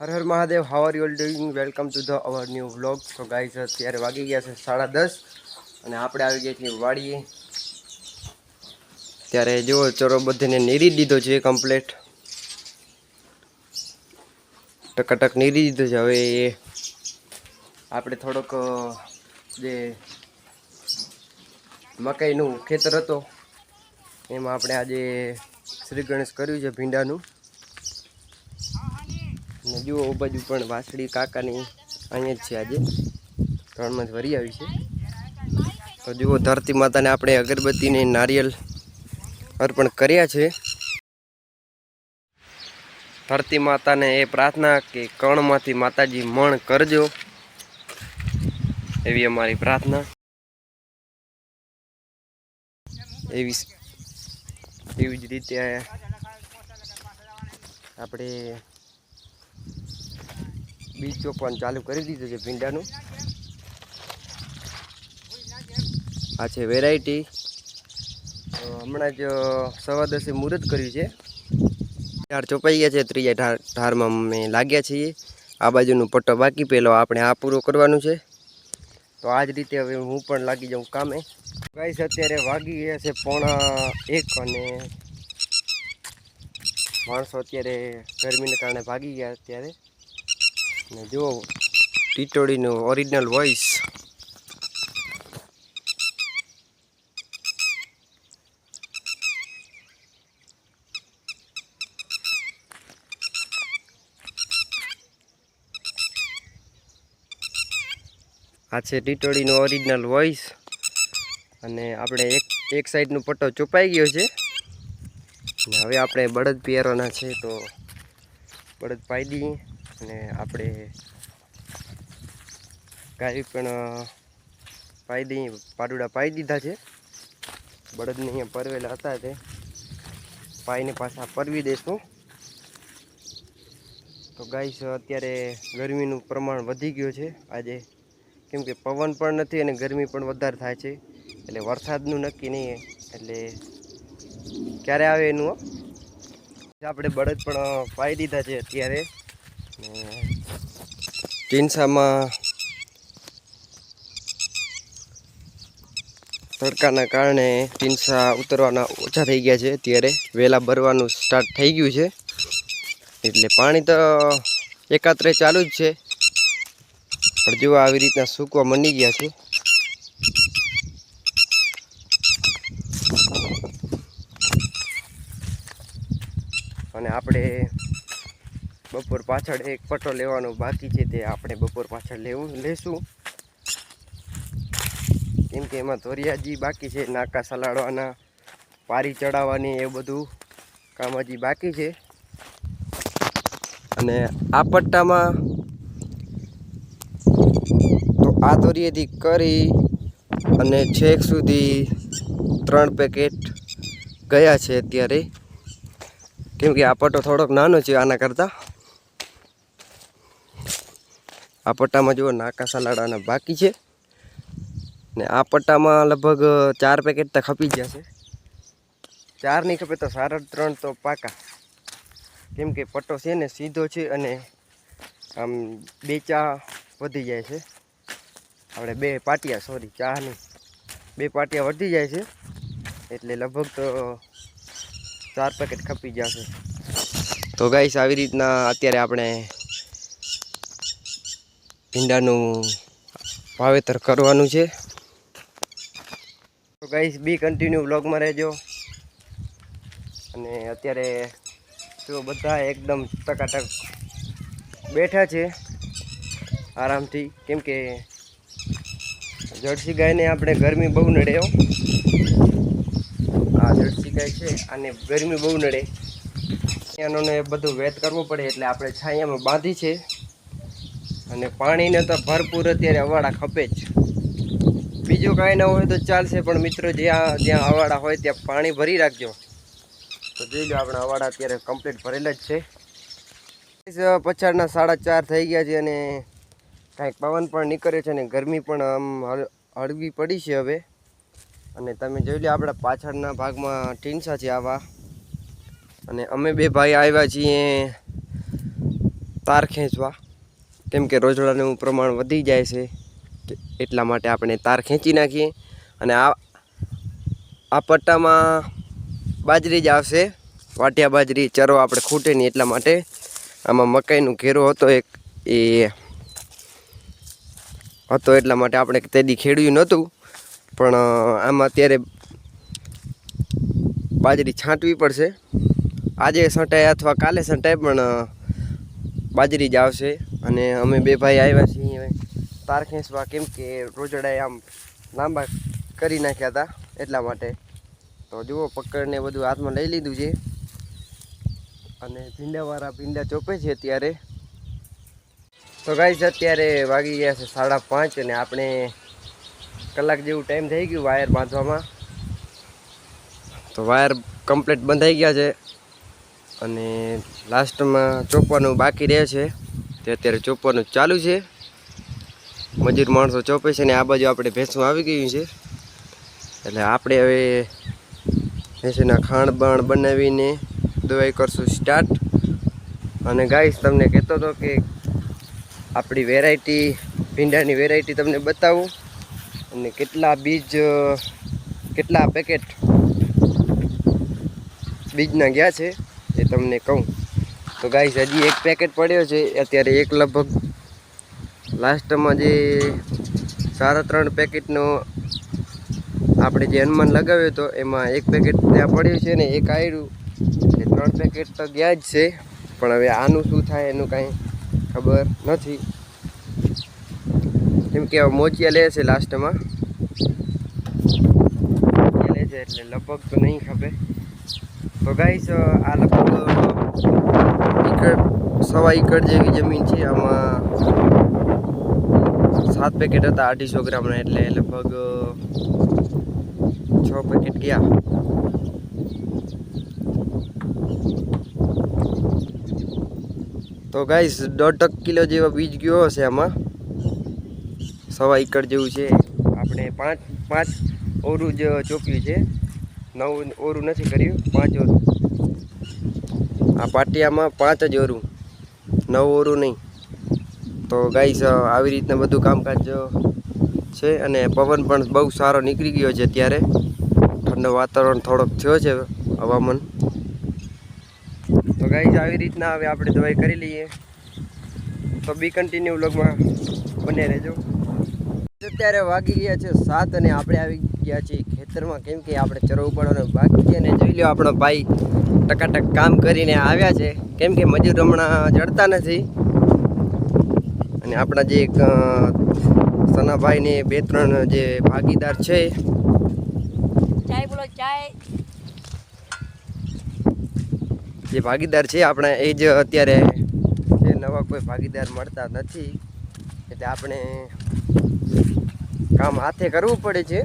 Har Har Mahadev how are you doing welcome to the our new vlog તો guys અત્યારે વાગી ગયા છે સાડા દસ અને આપણે આવી ગયા છીએ વાડીએ. ત્યારે જુઓ ચોરો બધીને નીરી દીધો છે કમ્પ્લેટ ટકાટક નીરી દીધો છે. હવે એ આપણે થોડોક જે મકાઈનું ખેતર હતો, એમાં આપણે આજે શ્રી ગણેશ કર્યું છે ભીંડાનું. ને જુઓ બાજુ પણ વાસળી કાકાની અહીંયા જ છે આજે. ત્રણમાં જ વરી આવી છે. તો જુઓ ધરતી માતાને આપણે અગરબત્તીને નારિયેલ અર્પણ કર્યા છે. ધરતી માતાને એ પ્રાર્થના કે કણમાંથી માતાજી મણ કરજો. એવી અમારી પ્રાર્થના. એવી એવી જ રીતે આપણે બીજ ચોપવાનું ચાલુ કરી દીધું છે ભીંડાનું. આ છે વેરાયટી હમણાં જ સવા દસે મુહૂર્ત કર્યું છે. ઢાર ચોપાઈ ગયા છે, ત્રીજા ઢાર ઢારમાં અમે લાગ્યા છીએ. આ બાજુનું પટ્ટો બાકી પેલો આપણે આ પૂરો કરવાનું છે. તો આ જ રીતે હવે હું પણ લાગી જાઉં કામે. ગાઈસ અત્યારે વાગી ગયા છે પોણા એક અને માણસો અત્યારે ગરમીને કારણે ભાગી ગયા અત્યારે. ને જુઓ ટીટોડીનું ઓરિજિનલ વોઇસ આ છે ટીટોડીનું ઓરિજિનલ વોઇસ અને આપણે એક એક સાઈડનો પટ્ટો ચોપાઈ ગયો છે. હવે આપણે બળદ પહેરવાના છે, તો બળદ પાઈ દઈએ. અને આપણે ગાય પણ પાઈ દઈએ, પાડુડા પાઈ દીધા છે. બળદને અહીંયા પરવેલા હતા તે. પાઈને પાછા પરવી દઈશું તો ગાઈસ, અત્યારે ગરમીનું પ્રમાણ વધી ગયું છે. આજે કેમ કે પવન પણ નથી અને ગરમી પણ વધારે થાય છે. એટલે વરસાદનું નક્કી નહીં એટલે ક્યારે આવે એનું આપણે બળદ પણ પાઈ દીધા છે અત્યારે. ટીનસામાં તડકાના કારણે ટીનસા ઉતરવાના ઓછા થઈ ગયા છે અત્યારે. વહેલા ભરવાનું સ્ટાર્ટ થઈ ગયું છે. એટલે પાણી તો એકાત્રે ચાલુ જ છે. પણ જો આવી રીતના સૂકવા મંડી ગયા છે. અને આપણે બપોર પાછળ એક પટ્ટો લેવાનો બાકી છે, તે આપણે બપોર પાછળ લેવું, લેશું. કેમ કે એમાં ધોરિયાજી બાકી છે, નાકા સલાડવાના, પારી ચડાવવાની એ બધું કામ હજી બાકી છે. અને આ પટ્ટામાં તો આ ધોરિયેથી કરી અને છેક સુધી ત્રણ પેકેટ ગયા છે અત્યારે. કેમ કે આ પટ્ટો થોડોક નાનો છે, આના કરતાં. આ પટ્ટામાં જુઓ, નાકા સલાડાના બાકી છે. ને આ પટ્ટામાં લગભગ ચાર પેકેટ તો ખપી ગયા છે. ચાર નહીં ખપે તો સાડા ત્રણ તો પાકા. કેમ કે પટ્ટો છે ને સીધો છે અને આમ બે ચા વધી જાય છે. આપણે બે પાટિયા સોરી ચા નહીં. બે પાટિયા વધી જાય છે. એટલે લગભગ તો ચાર પેકેટ ખપી જશે તો ગાઈસ આવી રીતના અત્યારે આપણે ભીંડાનું વાવેતર કરવાનું છે. તો ગાઈસ બી કન્ટિન્યુ વ્લોગમાં રહેજો. અને અત્યારે જો બધા એકદમ ટકાટક બેઠા છે, આરામથી. કેમ કે જર્સી ગાયને આપણે ગરમી બહુ નડે આ જર્સી ગાય છે, આને ગરમી બહુ નડે. એનો બધું વેત કરવું પડે એટલે આપણે છાયામાં બાંધી છે. અને પાણીને તો ભરપૂર અત્યારે અવાડા ખપે જ. બીજું કાંઈ ના હોય તો ચાલશે, પણ મિત્રો જ્યાં જ્યાં અવાડા હોય ત્યાં પાણી ભરી રાખજો. તો જોઈ લો આપણા અવાડા અત્યારે કમ્પ્લીટ ભરેલા જ છે. પછાડના સાડા ચાર થઈ ગયા છે અને કાંઈક પવન પણ નીકળે છે અને ગરમી પણ આમ હળ- હળવી પડી છે હવે. અને તમે જોઈ લો આપણા પાછળના ભાગમાં ટીનસા છે આવા. અને અમે બે ભાઈ આવ્યા છીએ તાર ખેંચવા કેમ કે રોજડાનું પ્રમાણ વધી જાય છે એટલા માટે આપણે તાર ખેંચી નાખીએ. અને આ આ પટ્ટામાં બાજરી જ આવશે. વાટિયા બાજરી, ચરો આપણે ખૂટે નહીં એટલા માટે. આમાં મકાઈનું ઘેરો હતો એક, એ હતો એટલા માટે આપણે તેદી ખેડ્યું નહોતું. પણ આમાં અત્યારે બાજરી છાંટવી પડશે. આજે છંટાય અથવા કાલે છંટાય પણ બાજરી જ આવશે. અને અમે બે ભાઈ આવ્યા છીએ તાર ખેંચવા કેમ કે રોજડાએ આમ લાંબા કરી નાખ્યા હતા એટલા માટે. તો જુઓ, પકડને બધું હાથમાં લઈ લીધું છે. અને ભીંડાવાળા ભીંડા ચોપે છે અત્યારે. તો ગાઈઝ અત્યારે વાગી ગયા છે સાડા પાંચ અને આપણે કલાક જેવું ટાઈમ થઈ ગયું વાયર બાંધવામાં. તો વાયર કમ્પ્લીટ બંધાઈ ગયા છે. અને લાસ્ટમાં ચોપવાનું બાકી રહે છે. તે અત્યારે ચોપવાનું ચાલુ છે. મજૂર માણસો ચોપે છે ને આ બાજુ આપણે ભેંસું આવી ગયું છે. એટલે આપણે હવે ભેંસના ખાણ બાણ બનાવીને દવાઈ કરશું સ્ટાર્ટ અને ગાઈશ તમને કહેતો હતો કે આપણી વેરાયટી ભીંડાની વેરાયટી તમને બતાવું. અને કેટલા બીજ, કેટલા પેકેટ બીજના ગયા છે. તમને કહું. તો ગાઈસ હજી એક પેકેટ પડ્યો છે. અત્યારે એક લગભગ લાસ્ટમાં જે સાડા ત્રણ પેકેટનો આપણે જે હનુમાન લગાવ્યો હતો એમાં એક પેકેટ ત્યાં પડ્યું છે ને એક આવ્યું એટલે ત્રણ પેકેટ તો ગયા જ છે. પણ હવે આનું શું થાય એનું કાંઈ ખબર નથી. કેમ કે મોચિયા લે છે લાસ્ટમાં લે છે એટલે લગભગ તો નહીં ખબર તો ગાઈસ આ લગભગ એકડ સવા એકડ જેવી જમીન છે. આમાં સાત પેકેટ હતા, અઢીસો ગ્રામના એટલે લગભગ છ પેકેટ ગયા. તો ગાઈસ દોઢ કિલો જેવા બીજ ગયો હશે આમાં. સવા એકડ જેવું છે. આપણે પાંચ પાંચ ઓરું જ ચોપ્યું છે. નવ ઓરું નથી કર્યું, પાંચ ઓરું. આ પાટિયામાં પાંચ જ ઓરું. નવ ઓરું નહીં. તો ગાઈસ આવી રીતના બધું કામકાજ છે અને પવન પણ બહુ સારો નીકળી ગયો છે અત્યારે. ઠંડો વાતાવરણ થોડોક થયો છે હવામાન. તો ગાઈસ, આવી રીતના હવે આપણે દવાઈ કરી લઈએ. તો બી કન્ટિન્યુ વ્લોગમાં બને રહેજો. અત્યારે વાગી ગયા છે સાત અને આપણે આવી ગયા છીએ ખેતરમાં કેમ કે આપણે ચરવું પડવાનું બાકી છે અને જોઈ લો આપણો ભાઈ ટકાટક કામ કરીને આવ્યા છે. કેમ કે મજૂર હમણાં જડતા નથી. અને આપણા જે અ, બે ત્રણ જે ભાગીદાર છે. જે ભાગીદાર છે આપણે એ જ અત્યારે જે નવા કોઈ ભાગીદાર મળતા નથી. એટલે આપણે કામ હાથે કરવું પડે છે.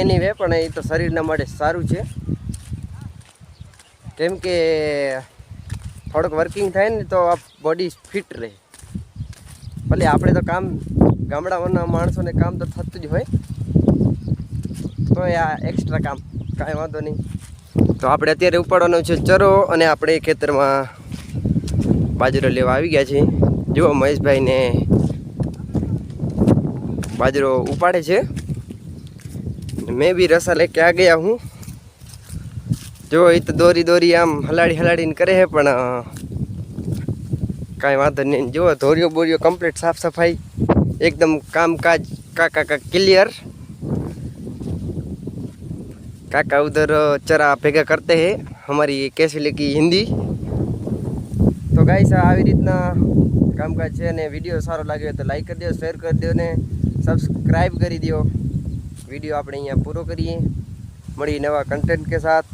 એની વે પણ એ તો શરીરના માટે સારું છે. કેમ કે થોડુંક વર્કિંગ થાય ને તો આ બોડી ફિટ રહે. ભલે આપણે તો કામ ગામડાઓના માણસોને કામ તો થતું જ હોય. તો એ આ એક્સ્ટ્રા કામ કાંઈ વાંધો નહીં. તો આપણે અત્યારે ઉપાડવાનો છે ચરો અને આપણે ખેતરમાં બાજરો લેવા આવી ગયા છીએ. જુઓ મહેશભાઈને બાજરો ઉપાડે છે. મેં બી રસા લેકે આ ગયા હું. જો એ તો દોરી દોરી આમ હલાડી હલાડીને કરે છે પણ કાંઈ વાંધો નહીં. જો ધોરીઓ બોરીઓ કમ્પ્લીટ સાફ સફાઈ. એકદમ કામકાજ કાકા કા ક્લિયર કાકા ઉધર ચરા ભેગા કરતે હે. અમારી કેસી લેકી હિન્દી. તો ગાઈસ આવી રીતના કામકાજ છે અને વીડિયો સારો લાગ્યો તો લાઈક કરી દો શેર કરી દો ને સબસ્ક્રાઈબ કરી દો. વીડિયો આપણે અહીંયા પૂરો કરીએ. મળી નવા કન્ટેન્ટ કે સાથ.